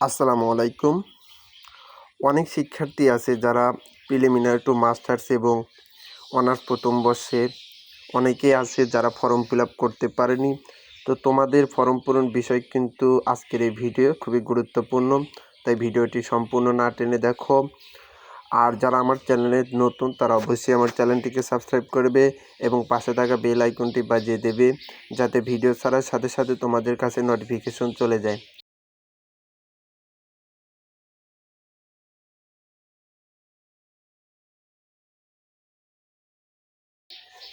আসসালামু আলাইকুম। অনেক শিক্ষার্থী আছে যারা প্রিলিমিনারি টু মাস্টার্স এবং অনার্স প্রথম বর্ষে অনেকেই আছে যারা ফর্ম ফিল করতে পারেনি। তো তোমাদের ফর্ম পূরণ বিষয় কিন্তু আজকের এই ভিডিও খুবই গুরুত্বপূর্ণ। তাই ভিডিওটি সম্পূর্ণ না টেনে দেখো। আর যারা আমার চ্যানেলে নতুন, তারা অবশ্যই আমার চ্যানেলটিকে সাবস্ক্রাইব করবে এবং পাশে থাকা বেল আইকনটি বাজিয়ে দেবে, যাতে ভিডিও ছাড়ার সাথে সাথে তোমাদের কাছে নোটিফিকেশন চলে যায়।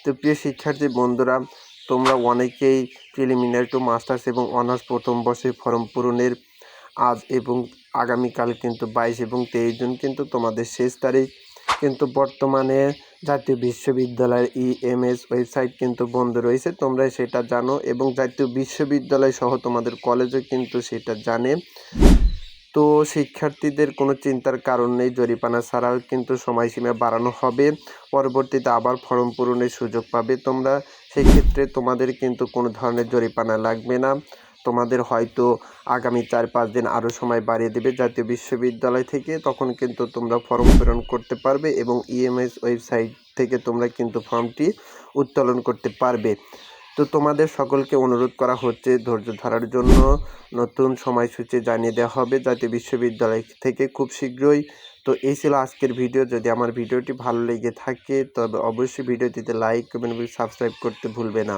তো প্রিয় শিক্ষার্থী বন্ধুরা, তোমরা অনেকেই প্রিলিমিনারি টু মাস্টার্স এবং অনার্স প্রথম বর্ষে ফর্ম পূরণের আজ এবং আগামীকাল কিন্তু বাইশ এবং তেইশ জুন কিন্তু তোমাদের শেষ তারিখ। কিন্তু বর্তমানে জাতীয় বিশ্ববিদ্যালয়ের ইএমএস ওয়েবসাইট কিন্তু বন্ধ রয়েছে, তোমরা সেটা জানো এবং জাতীয় বিশ্ববিদ্যালয় সহ তোমাদের কলেজও কিন্তু সেটা জানে। তো শিক্ষার্থীদের কোনো চিন্তার কারণ নেই জরিপানা ছাড়াও কিন্তু সময়সীমা বাড়ানো হবে। পরবর্তীতে আবার ফর্ম পূরণের সুযোগ পাবে। তোমরা সেক্ষেত্রে তোমাদের কিন্তু কোনো ধরনের জরিপানা লাগবে না। তোমাদের হয়তো আগামী চার, পাঁচ দিন আরও সময় বাড়িয়ে দেবে জাতীয় বিশ্ববিদ্যালয় থেকে। তখন কিন্তু তোমরা ফর্ম পূরণ করতে পারবে এবং ইএমএস ওয়েবসাইট থেকে তোমরা কিন্তু ফর্মটি উত্তোলন করতে পারবে। তো তোমাদের সকলকে অনুরোধ করা হচ্ছে ধৈর্য ধরার জন্য। নতুন সময়সূচি জানিয়ে দেওয়া হবে জাতীয় বিশ্ববিদ্যালয় থেকে খুব শীঘ্রই। তো এই ছিল আজকের ভিডিও। যদি আমার ভিডিওটি ভালো লেগে থাকে, তবে অবশ্যই ভিডিওটিতে লাইক কমেন্ট সাবস্ক্রাইব করতে ভুলবে না।